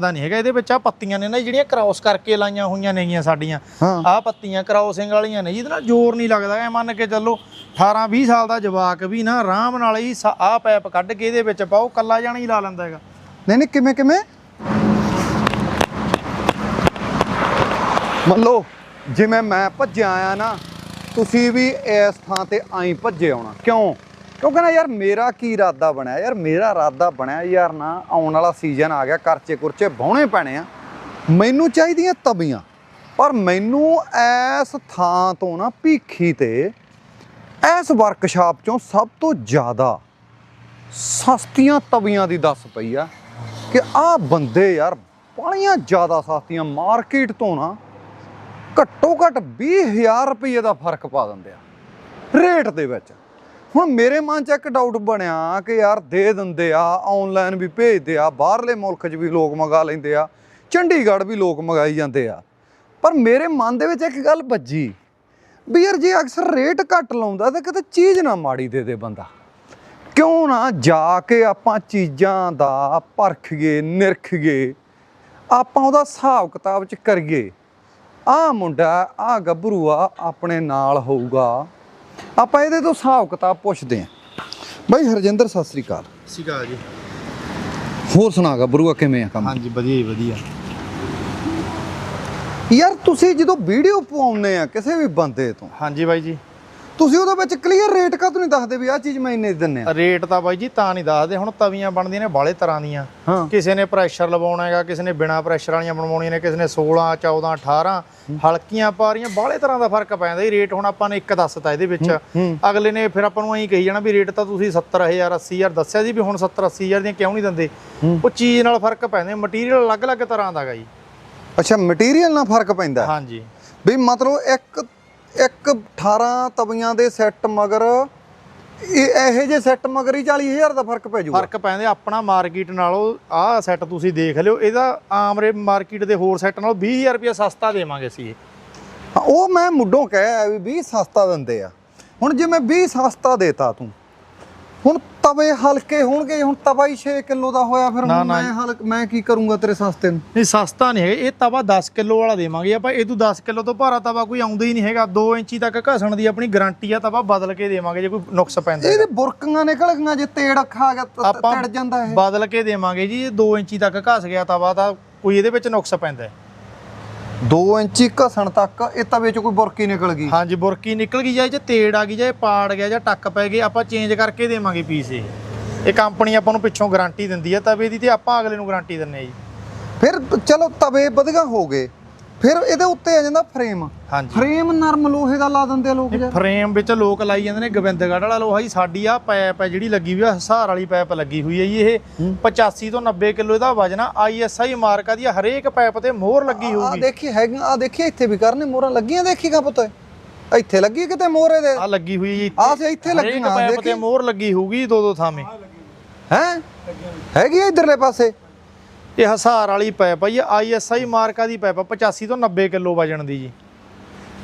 ਦਾ ਨਹੀਂ ਹੈਗਾ ਇਹਦੇ ਵਿੱਚ ਆ ਪੱਤੀਆਂ ਨੇ ਨਾ ਜਿਹੜੀਆਂ ਕ੍ਰਾਸ ਕਰਕੇ ਲਾਈਆਂ ਹੋਈਆਂ ਨੇਗੀਆਂ ਸਾਡੀਆਂ। ਆ ਪੱਤੀਆਂ ਕ੍ਰਾਸਿੰਗ ਵਾਲੀਆਂ ਨੇ ਜਿਹਦੇ ਨਾਲ ਜ਼ੋਰ ਨਹੀਂ ਲੱਗਦਾ ਐ ਮੰਨ ਕੇ ਚੱਲੋ 18 20 ਸਾਲ ਦਾ ਜਵਾਕ ਵੀ ਨਾ ਆਰਾਮ ਨਾਲ ਹੀ ਆ ਪੈਪ ਕੱਢ ਕੇ ਇਹਦੇ ਵਿੱਚ ਪਾਓ ਕੱਲਾ ਜਾਣਾ ਹੀ ਲਾ ਲੈਂਦਾ ਹੈਗਾ। ਨਹੀਂ ਨਹੀਂ ਕਿਵੇਂ ਕਿਵੇਂ? ਮੰਨ ਲਓ ਜਿਵੇਂ ਮੈਂ ਭੱਜਿਆ ਆਇਆ ਨਾ ਤੁਸੀਂ ਵੀ ਇਸ ਥਾਂ ਤੇ ਆਈ ਭੱਜੇ ਆਉਣਾ। ਕਿਉਂ? ਕਿਉਂਕਿ ਨਾ ਯਾਰ ਮੇਰਾ ਕੀ ਇਰਾਦਾ ਬਣਿਆ? ਯਾਰ ਮੇਰਾ ਇਰਾਦਾ ਬਣਿਆ ਯਾਰ ਨਾ ਆਉਣ ਵਾਲਾ ਸੀਜ਼ਨ ਆ ਗਿਆ, ਕਰਚੇ ਕੁਰਚੇ ਬਹੁਣੇ ਪੈਣੇ ਆ। ਮੈਨੂੰ ਚਾਹੀਦੀਆਂ ਤਵੀਆਂ, ਪਰ ਮੈਨੂੰ ਇਸ ਥਾਂ ਤੋਂ ਨਾ ਭੀਖੀ ਤੇ ਇਸ ਵਰਕਸ਼ਾਪ ਚੋਂ ਸਭ ਤੋਂ ਜ਼ਿਆਦਾ ਸਸਤੀਆਂ ਤਵੀਆਂ ਦੀ ਦੱਸ ਪਈ ਆ ਕਿ ਆਹ ਬੰਦੇ ਯਾਰ ਬੜੀਆਂ ਜ਼ਿਆਦਾ ਸਸਤੀਆਂ ਮਾਰਕੀਟ ਤੋਂ ਨਾ ਘੱਟੋ ਘੱਟ 20000 ਰੁਪਏ ਦਾ ਫ਼ਰਕ ਪਾ ਦਿੰਦੇ ਆ। ਰੇਟ ਦੇ ਵਿੱਚ। ਹੁਣ ਮੇਰੇ ਮਨ 'ਚ ਇੱਕ ਡਾਊਟ ਬਣਿਆ ਕਿ ਯਾਰ ਦੇ ਦਿੰਦੇ ਆ ਆਨਲਾਈਨ ਵੀ ਭੇਜਦੇ ਆ, ਬਾਹਰਲੇ ਮੁਲਕ 'ਚ ਵੀ ਲੋਕ ਮੰਗਾ ਲੈਂਦੇ ਆ, ਚੰਡੀਗੜ੍ਹ ਵੀ ਲੋਕ ਮੰਗਾਈ ਜਾਂਦੇ ਆ। ਪਰ ਮੇਰੇ ਮਨ ਦੇ ਵਿੱਚ ਇੱਕ ਗੱਲ ਵੱਜੀ ਵੀ ਯਾਰ ਜੇ ਅਕਸਰ ਰੇਟ ਘੱਟ ਲਾਉਂਦਾ ਤਾਂ ਕਿਤੇ ਚੀਜ਼ ਨਾ ਮਾੜੀ ਦੇ ਦੇ ਬੰਦਾ। ਕਿਉਂ ਨਾ ਜਾ ਕੇ ਆਪਾਂ ਚੀਜ਼ਾਂ ਦਾ ਪਰਖੀਏ, ਨਿਰਖੀਏ, ਆਪਾਂ ਉਹਦਾ ਹਿਸਾਬ ਕਿਤਾਬ ਚ ਕਰੀਏ। ਆਹ ਮੁੰਡਾ, ਆਹ ਗੱਭਰੂ ਆ, ਆਪਣੇ ਨਾਲ ਹੋਊਗਾ। ਆਪਾਂ ਇਹਦੇ ਤੋਂ ਹਿਸਾਬ ਕਿਤਾਬ ਪੁੱਛਦੇ ਆਂ ਬਾਈ ਹਰਜਿੰਦਰ ਸਤਿ ਸ੍ਰੀ ਅਕਾਲ। ਸੀਗਾ ਜੀ। ਹੋਰ ਸੁਣਾ ਗੱਭਰੂ ਆ ਕਿਵੇਂ ਆ ਕੰਮ? ਹਾਂਜੀ ਵਧੀਆ ਹੀ ਵਧੀਆ। ਯਾਰ ਤੁਸੀਂ ਜਦੋਂ ਵੀਡੀਓ ਪਾਉਂਦੇ ਆ ਕਿਸੇ ਵੀ ਬੰਦੇ ਤੋਂ ਹਾਂਜੀ ਬਾਈ ਜੀ। ਤੁਸੀਂ ਉਹਦੇ ਵਿੱਚ ਕਲੀਅਰ ਰੇਟ ਕਾਹਤੋਂ ਨਹੀਂ ਦੱਸਦੇ ਵੀ ਆਹ ਚੀਜ਼ ਮੈਂ ਇੰਨੇ ਦਿੰਨੇ ਆ? ਰੇਟ ਤਾਂ ਬਾਈ ਜੀ ਤਾਂ ਨਹੀਂ ਦੱਸਦੇ ਹੁਣ ਤਵੀਆਂ ਬਣਦੀਆਂ ਨੇ ਬਾਲੇ ਤਰ੍ਹਾਂ ਦੀਆਂ। ਹਾਂ। ਕਿਸੇ ਨੇ ਪ੍ਰੈਸ਼ਰ ਲਵਾਉਣਾ ਹੈਗਾ ਕਿਸੇ ਨੇ ਬਿਨਾ ਪ੍ਰੈਸ਼ਰ ਵਾਲੀਆਂ ਬਣਵਾਉਣੀਆਂ ਨੇ ਕਿਸੇ ਨੇ 16 14 18 ਹਲਕੀਆਂ ਪਾ ਰਹੀਆਂ ਬਾਲੇ ਤਰ੍ਹਾਂ ਦਾ ਫ਼ਰਕ ਪੈਂਦਾ ਜੀ। ਰੇਟ ਹੁਣ ਆਪਾਂ ਨੇ ਇੱਕ ਦੱਸਤਾ ਇਹਦੇ ਵਿੱਚ। ਹੂੰ ਅਗਲੇ ਨੇ ਫਿਰ ਆਪਾਂ ਨੂੰ ਐਂ ਕਹੀ ਜਾਣਾ ਵੀ ਰੇਟ ਤਾਂ ਤੁਸੀਂ 70000 80000 ਦੱਸਿਆ ਸੀ ਵੀ ਹੁਣ 70 80000 ਦੀਆਂ ਕਿਉਂ ਨਹੀਂ ਦਿੰਦੇ? ਹੂੰ। ਉਹ ਚੀਜ਼ ਨਾਲ ਫ਼ਰਕ ਪੈਂਦਾ ਮਟੀਰੀਅਲ ਅਲੱਗ-ਅਲੱਗ ਤਰ੍ਹਾਂ ਦਾ ਹੈਗਾ ਜੀ। ਅੱਛਾ ਮਟੀਰੀਅਲ ਨਾਲ ਫ਼ਰਕ ਪੈਂਦਾ। ਹੈ? ਹਾਂਜੀ। ਵੀ ਮਤਲਬ ਇੱਕ ਇੱਕ 18 ਤਵੀਆਂ ਦੇ ਸੈੱਟ ਮਗਰ ਇਹ ਇਹੋ ਜਿਹੇ ਸੈੱਟ ਮਗਰ ਹੀ 40000 ਦਾ ਫ਼ਰਕ ਪੈ ਜਾਊਗਾ। ਫ਼ਰਕ ਪੈਂਦਾ ਆਪਣਾ ਮਾਰਕੀਟ ਨਾਲੋਂ ਆਹ ਸੈੱਟ ਤੁਸੀਂ ਦੇਖ ਲਿਓ ਇਹਦਾ ਆਮ ਰੇ ਮਾਰਕੀਟ ਦੇ ਹੋਰ ਸੈੱਟ ਨਾਲੋਂ 20000 ਰੁਪਏ ਸਸਤਾ ਦੇਵਾਂਗੇ ਅਸੀਂ ਇਹ। ਉਹ ਮੈਂ ਮੁੱਢੋਂ ਕਹਿਆ ਵੀ 20 ਸਸਤਾ ਦਿੰਦੇ ਆ। ਹੁਣ ਜੇ ਮੈਂ 20 ਸਸਤਾ ਦੇਤਾ ਤੂੰ ਹੁਣ ਤਵੇ ਹਲਕੇ ਹੋਣਗੇ ਹੁਣ ਤਵਾ ਹੀ 6 ਕਿਲੋ ਦਾ ਹੋਇਆ ਫਿਰ ਹੁਣ ਮੈਂ ਹਲਕ ਮੈਂ ਕੀ ਕਰੂੰਗਾ ਤੇਰੇ ਸਸਤੇ ਨੂੰ? ਨਹੀਂ ਸਸਤਾ ਨਹੀਂ ਹੈਗਾ ਇਹ ਤਵਾ 10 ਕਿਲੋ ਵਾਲਾ ਦੇਵਾਂਗੇ ਆਪਾਂ ਇਹ ਤੋਂ 10 ਕਿਲੋ ਤੋਂ ਭਾਰਾ ਤਵਾ ਕੋਈ ਆਉਂਦਾ ਹੀ ਨਹੀਂ ਹੈਗਾ 2 ਇੰਚੀ ਤੱਕ ਘਸਣ ਦੀ ਆਪਣੀ ਗਾਰੰਟੀ ਆ ਤਵਾ ਬਦਲ ਕੇ ਦੇਵਾਂਗੇ ਜੇ ਕੋਈ ਨੁਕਸ ਪੈਂਦਾ ਇਹਦੇ ਬੁਰਕੀਆਂ ਨਿਕਲ ਗਈਆਂ ਜੇ ਤੇੜ ਖਾ ਗਿਆ ਤੜ ਜਾਂਦਾ ਇਹ। ਬਦਲ ਕੇ ਦੇਵਾਂਗੇ ਜੀ 2 ਇੰਚੀ ਤੱਕ ਘਸ ਗਿਆ ਤਵਾ ਤਾਂ ਕੋਈ ਇਹਦੇ ਵਿੱਚ ਨੁਕਸ ਪੈਂਦਾ। 2 ਇੰਚੀ ਘਸਣ ਤੱਕ ਇਹ ਤਵੇ ਚ ਕੋਈ ਬੁਰਕੀ ਨਿਕਲ ਗਈ। ਹਾਂਜੀ ਬੁਰਕੀ ਨਿਕਲ ਗਈ ਜਾਂ ਜੇ ਤੇੜ ਆ ਗਈ ਜਾਂ ਇਹ ਪਾੜ ਗਿਆ ਜਾਂ ਟੱਕ ਪੈ ਗਏ ਆਪਾਂ ਚੇਂਜ ਕਰਕੇ ਦੇਵਾਂਗੇ ਪੀਸ ਇਹ। ਇਹ ਕੰਪਨੀ ਆਪਾਂ ਨੂੰ ਪਿੱਛੋਂ ਗਾਰੰਟੀ ਦਿੰਦੀ ਹੈ ਤਵੇ ਦੀ ਤੇ ਆਪਾਂ ਅਗਲੇ ਨੂੰ ਗਾਰੰਟੀ ਦਿੰਨੇ ਆ ਜੀ। ਫਿਰ ਚਲੋ ਤਵੇ ਵਧੀਆ ਹੋ ਗਏ। ਫਿਰ ਇਹਦੇ ਉੱਤੇ ਆ ਜਾਂਦਾ ਫਰੇਮ। ਹਾਂਜੀ। ਫਰੇਮ ਨਰਮ ਲੋਹੇ ਦਾ ਲਾ ਦਿੰਦੇ ਆ ਲੋਕ ਯਾਰ ਫਰੇਮ ਵਿੱਚ ਲੋਕ ਲਾਈ ਜਾਂਦੇ ਨੇ ਗੋਬਿੰਦਗੜ੍ਹ ਵਾਲਾ ਲੋਹਾ ਜੀ ਸਾਡੀ ਆ ਪਾਈਪ ਹੈ ਜਿਹੜੀ ਲੱਗੀ ਹੋਈ ਆ ਹਸਾਰ ਵਾਲੀ ਪਾਈਪ ਲੱਗੀ ਹੋਈ ਹੈ ਜੀ ਇਹ। 85 ਤੋਂ 90 ਕਿਲੋ ਇਹਦਾ ਵਜਨ ਆ ਆਈਐਸਆਈ ਮਾਰਕਾ ਦੀ ਆ, ਹਰੇਕ ਪਾਈਪ ਤੇ ਮੋਹਰ ਲੱਗੀ ਆ ਹੋਊਗੀ। ਦੇਖੀ ਹੈਗੀ ਆ ਦੇਖੀ ਇੱਥੇ ਵੀ ਕਰਨੇ ਮੋਹਰਾਂ ਲੱਗੀਆਂ ਦੇਖੀਗਾ ਪੁੱਤ? ਇੱਥੇ ਲੱਗੀ ਕਿਤੇ ਮੋਹਰ ਇਹਦੇ? ਆ ਲੱਗੀ ਹੋਈ ਜੀ ਆ ਸੇ ਇੱਥੇ ਹਰੇਕ ਲੱਗੀਆਂ ਪਾਈਪ ਤੇ ਦੇਖੀ। ਮੋਹਰ ਲੱਗੀ ਹੋਊਗੀ ਦੋ ਦੋ ਥਾਵੇਂ। ਹੈ? ਹੈਗੀ ਆ ਇਧਰਲੇ ਪਾਸੇ? ਇਹ ਹਸਾਰ ਵਾਲੀ ਪਾਈਪ ਆ ਜੀ ਆਈਐਸਆਈ ਮਾਰਕਾ ਦੀ ਪਾਈਪ ਆ 85 ਤੋਂ 90 ਕਿਲੋ ਵਜਨ ਦੀ ਜੀ।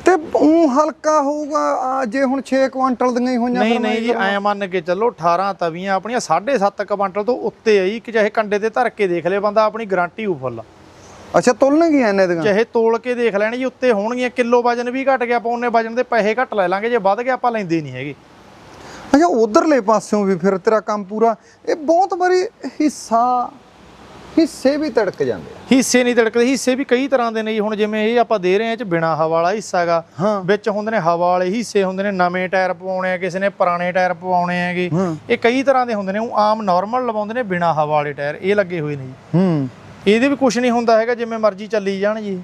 ਤੇ ਉਹ ਹਲਕਾ ਹੋਊਗਾ ਆ ਜੇ ਹੁਣ 6 ਕੁਆਂਟਲ ਦੀਆਂ ਹੀ ਹੋਈਆਂ ਨਹੀਂ ਨਹੀਂ ਜੀ ਐ ਮੰਨ ਕੇ ਚੱਲੋ 18 ਤਵੀਆਂ ਆਪਣੀਆਂ 7.5 ਕੁਇੰਟਲ ਤੋਂ ਉੱਤੇ ਆ ਜੀ ਕਿ ਚਾਹੇ ਕੰਡੇ ਤੇ ਧਰ ਕੇ ਦੇਖ ਲੇ ਬੰਦਾ ਆਪਣੀ ਗਾਰੰਟੀ ਉਹ ਫੁੱਲ ਅੱਛਾ ਤੁਲਣਗੀਆਂ ਇਹਨੇ ਦੀਆਂ? ਚਾਹੇ ਤੋਲ ਕੇ ਦੇਖ ਲੈਣ ਜੀ ਉੱਤੇ ਹੋਣਗੀਆਂ ਕਿਲੋ ਵਜਨ ਵੀ ਘਟ ਗਿਆ ਆਪਾਂ ਉਹਨੇ ਵਜਨ ਦੇ ਪੈਸੇ ਘੱਟ ਲੈ ਲਾਂਗੇ ਜੇ ਵੱਧ ਗਿਆ ਆਪਾਂ ਲੈਂਦੇ ਨਹੀਂ ਹੈਗੇ। ਅੱਛਾ ਉਧਰਲੇ ਪਾਸਿਓਂ ਵੀ ਫਿਰ ਤੇਰਾ ਕੰਮ ਪੂਰਾ। ਇਹ ਬਹੁਤ ਵਾਰੀ ਹਿੱਸਾ ਹਿੱਸੇ ਵੀ ਤੜਕ ਜਾਂਦੇ ਆ। ਹਿੱਸੇ ਨਹੀਂ ਤੜਕਦੇ ਹਿੱਸੇ ਵੀ ਕਈ ਤਰ੍ਹਾਂ ਦੇ ਨੇ ਜੀ। ਹੁਣ ਜਿਵੇਂ ਇਹ ਆਪਾਂ ਦੇ ਰਹੇ ਇਹ ਚ ਬਿਨਾ ਹਵਾ ਵਾਲਾ ਹਿੱਸਾ ਹੈਗਾ। ਹਾਂ। ਵਿੱਚ ਹੁੰਦੇ ਨੇ ਹਵਾ ਵਾਲੇ ਹਿੱਸੇ ਹੁੰਦੇ ਨੇ ਨਵੇਂ ਟਾਇਰ ਪਵਾਉਣੇ ਆ ਕਿਸੇ ਨੇ ਪੁਰਾਣੇ ਟਾਇਰ ਪਵਾਉਣੇ ਹੈਗੇ। ਇਹ ਕਈ ਤਰ੍ਹਾਂ ਦੇ ਹੁੰਦੇ ਨੇ ਉਹ ਆਮ ਨਾਰਮਲ ਲਵਾਉਂਦੇ ਨੇ ਬਿਨਾ ਹਵਾ ਵਾਲੇ ਟਾਇਰ। ਇਹ ਲੱਗੇ ਹੋਏ ਨੇ ਜੀ। ਹੂੰ। ਇਹਦੇ ਵੀ ਕੁਝ ਨਹੀਂ ਹੁੰਦਾ ਹੈਗਾ ਜਿਵੇਂ ਮਰਜ਼ੀ ਚੱਲੀ ਜਾਣ ਜੀ।